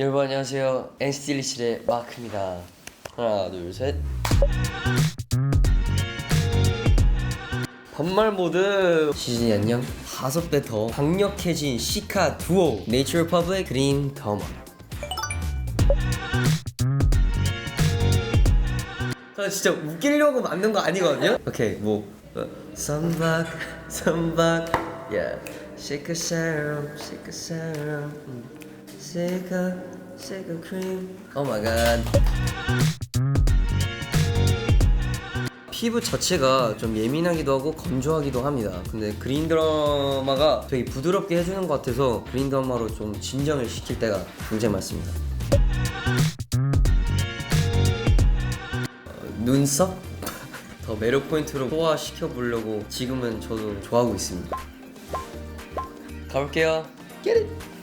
여러분 안녕하세요. NCT 127의 마크입니다. 하나 둘 셋. 반말 모드. 시즌이 안녕. 다섯 배 더 강력해진 시카 두오. 네이처 퍼블릭 그린 더머 저 진짜 웃기려고 만든 거 아니거든요? 오케이 뭐. 어, 선박 선박. Yeah. Shake. Shake a shake cream oh my god 피부 자체가 좀 예민하기도 하고 건조하기도 합니다. 근데 그린 드라마가 되게 부드럽게 해주는 것 같아서 그린 드라마로 좀 진정을 시킬 때가 굉장히 많습니다. 어, 눈썹? 더 매력 포인트로 소화시켜 보려고 지금은 저도 좋아하고 있습니다. 가볼게요. Get it!